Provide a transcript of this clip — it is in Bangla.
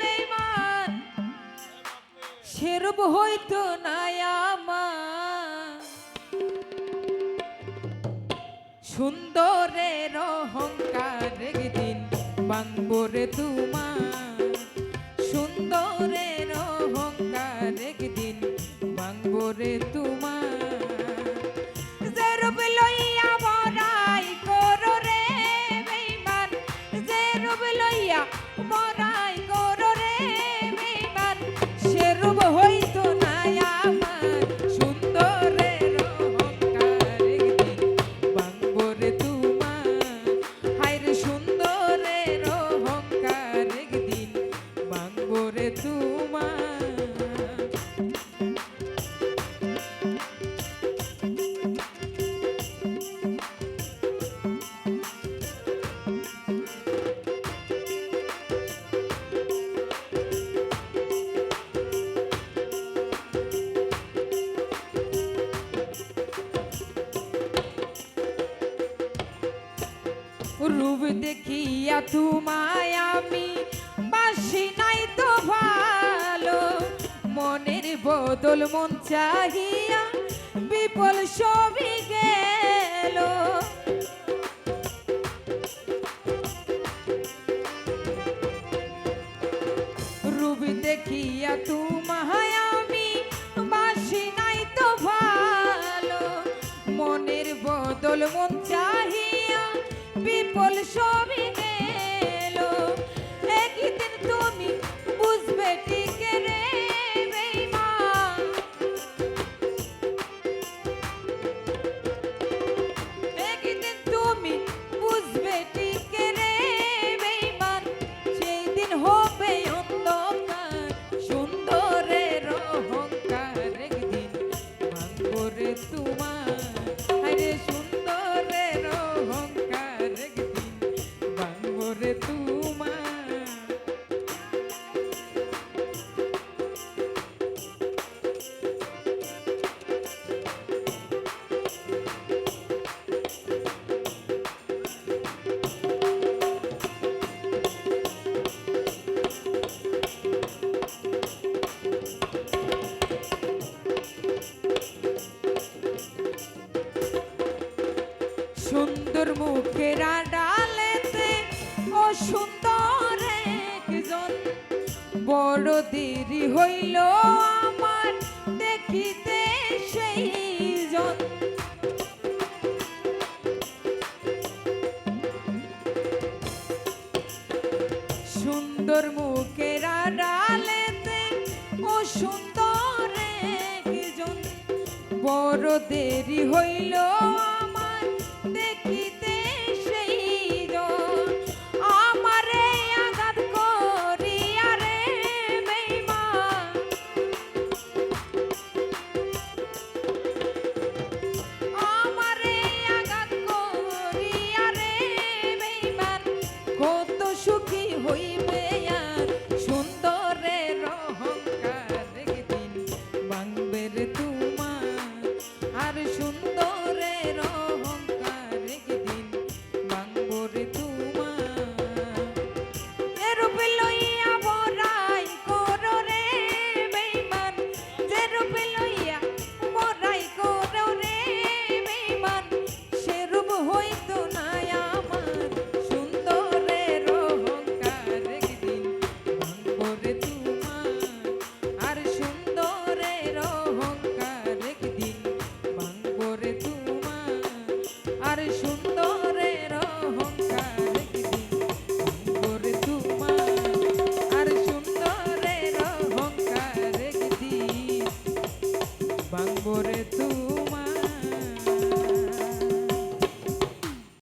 বেমান সেরূপ হইতো না আমার। সুন্দরের অহংকার একদিন বাংবরে তোমার। সুন্দরের রূপ দেখিয়া তোমায় আমি বাসি নাই তো ভালো। মনের বদল মন চাহিয়া বিপল সবই গেল। রূপ দেখিয়া তোমায় আমি বাসি নাই তো ভালো। মনের বদল মন চাহিয়া বিপল সবই সুন্দর মুখের ডালেতে ও সুন্দর একজন। বড় দেরি হইল আমার দেখিতে সেই জন সুন্দর মুখের ডালেতে ও সুন্দর একজন। বড় দেরি হইল por